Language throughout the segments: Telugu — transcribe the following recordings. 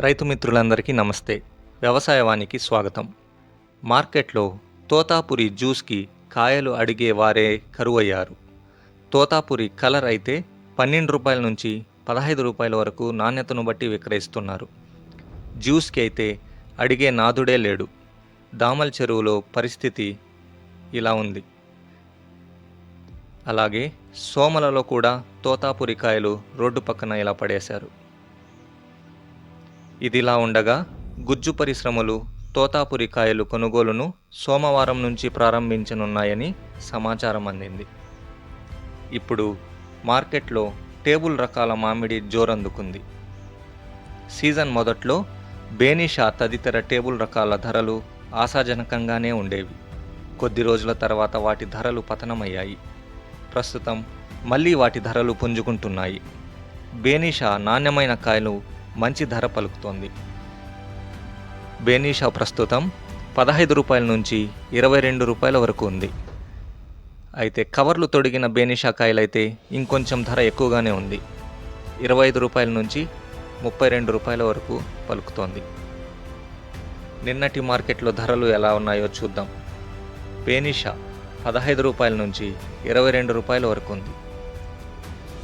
రైతు మిత్రులందరికీ నమస్తే. వ్యవసాయవానికి స్వాగతం. మార్కెట్లో తోతాపురి జ్యూస్కి కాయలు అడిగే వారే కరువయ్యారు. తోతాపురి కలర్ అయితే పన్నెండు రూపాయల నుంచి పదహైదు రూపాయల వరకు నాణ్యతను బట్టి విక్రయిస్తున్నారు. జ్యూస్కి అయితే అడిగే నాదుడే లేడు. దామల్ చెరువులో పరిస్థితి ఇలా ఉంది. అలాగే సోమలలో కూడా తోతాపురి కాయలు రోడ్డు పక్కన ఇలా పడేశారు. ఇదిలా ఉండగా గుజ్జు పరిశ్రమలు తోతాపురి కాయలు కొనుగోలును సోమవారం నుంచి ప్రారంభించనున్నాయని సమాచారం అందింది. ఇప్పుడు మార్కెట్లో టేబుల్ రకాల మామిడి జోరందుకుంది. సీజన్ మొదట్లో బేనిషా తదితర టేబుల్ రకాల ధరలు ఆశాజనకంగానే ఉండేవి. కొద్ది రోజుల తర్వాత వాటి ధరలు పతనమయ్యాయి. ప్రస్తుతం మళ్ళీ వాటి ధరలు పుంజుకుంటున్నాయి. బేనిషా నాణ్యమైన కాయలు మంచి ధర పలుకుతోంది. బేనిషా ప్రస్తుతం పదహైదు రూపాయల నుంచి ఇరవై రెండు రూపాయల వరకు ఉంది. అయితే కవర్లు తొడిగిన బేనిషా కాయలైతే ఇంకొంచెం ధర ఎక్కువగానే ఉంది. ఇరవై ఐదు రూపాయల నుంచి ముప్పై రెండు రూపాయల వరకు పలుకుతోంది. నిన్నటి మార్కెట్లో ధరలు ఎలా ఉన్నాయో చూద్దాం. బేనిషా పదహైదు రూపాయల నుంచి ఇరవై రెండు రూపాయల వరకు ఉంది.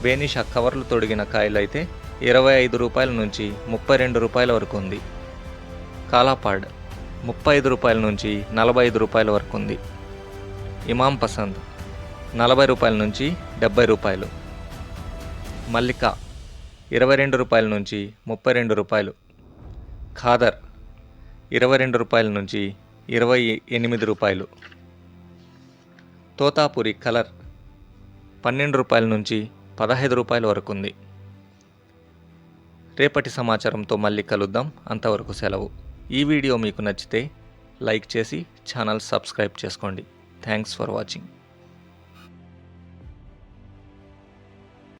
బేనిషా కవర్లు తొడిగిన కాయలు అయితే ఇరవై ఐదు రూపాయల నుంచి ముప్పై రెండు రూపాయల వరకు ఉంది. కాలాపాడ్ ముప్పై ఐదు రూపాయల నుంచి నలభై ఐదు రూపాయల వరకు ఉంది. ఇమాం పసంద్ నలభై రూపాయల నుంచి డెబ్బై రూపాయలు. మల్లిక ఇరవై రెండు రూపాయల నుంచి ముప్పై రెండు రూపాయలు. ఖాదర్ ఇరవై రెండు రూపాయల నుంచి ఇరవై ఎనిమిది రూపాయలు. తోతాపురి కలర్ పన్నెండు రూపాయల నుంచి పదహైదు రూపాయల వరకు ఉంది. రేపటి సమాచారంతో మళ్ళీ కలుద్దాం. అంతవరకు సెలవు. ఈ వీడియో మీకు నచ్చితే లైక్ చేసి ఛానల్ సబ్స్క్రైబ్ చేసుకోండి. Thanks for watching.